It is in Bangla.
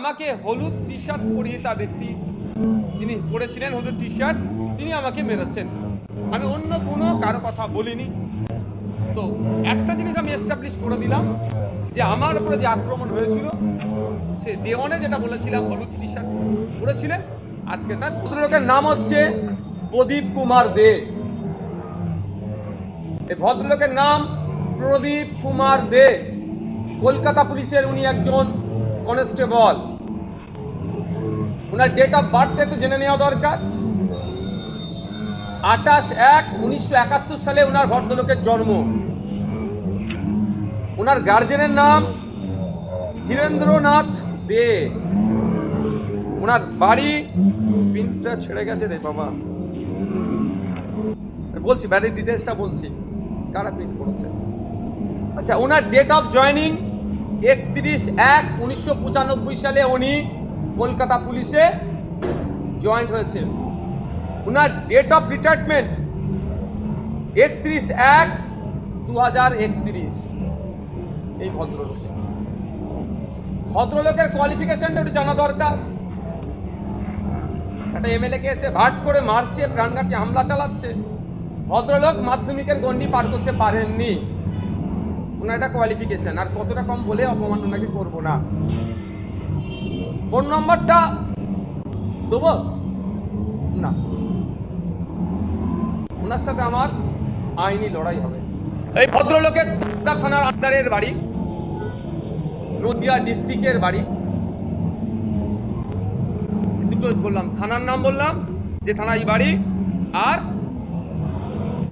আমাকে হলুদ টি শার্ট পরিহিতা ব্যক্তি তিনি পরেছিলেন হলুদ টি শার্ট তিনি আমাকে মেরেছেন। আমি অন্য কোনো কারও কথা বলিনি। তো একটা জিনিস আমি এস্টাবলিশ করে দিলাম, যে আমার উপরে যে আক্রমণ হয়েছিল, সে ডেওয়ানে যেটা বলেছিলাম, হলুদ টি শার্ট পরেছিলেন, আজকে তার ভদ্রলোকের নাম হচ্ছে প্রদীপ কুমার দে। এই ভদ্রলোকের নাম প্রদীপ কুমার দে। কলকাতা পুলিশের উনি একজন কনস্টেবল। ওনার ডেট অফ বার্থ একটু জেনে নেওয়া দরকার। আঠাশ এক উনিশশো একাত্তর সালে ওনার ভদ্রলোকের জন্ম। ওনার গার্জেনের নাম হীরেন্দ্রনাথ দে। ওনার বাড়ি প্রিন্টটা ছেড়ে গেছে রে বাবা। বলছি বাড়ির ডিটেলসটা বলছি। কারা প্রিন্ট করেছে? আচ্ছা ওনার ডেট অফ জয়নিং একত্রিশ এক উনিশশো সালে উনি কলকাতা পুলিশে জয়েন্ট হয়েছে। ওনার ডেট অফ রিটায়ারমেন্ট একত্রিশ এক দু এই ভদ্রলোক। ভদ্রলোকের কোয়ালিফিকেশনটা একটু জানা দরকার। একটা এমএলএকে এসে ভাট করে মারছে, প্রাণঘাতী হামলা চালাচ্ছে। ভদ্রলোক মাধ্যমিকের গণ্ডি পার করতে পারেননি। ওনার একটা কোয়ালিফিকেশন আর কতটা কম বলে অপমান ওনাকে করব না। ফোন নম্বরটা দেবো? না। ওনার সাথে আমার আইনি লড়াই হবে। এই ভদ্রলোকের থানার আন্ডারের বাড়ি, নদিয়া ডিস্ট্রিক্টের বাড়ি। দুটো বললাম, থানার নাম বললাম, যে থানায় বাড়ি আর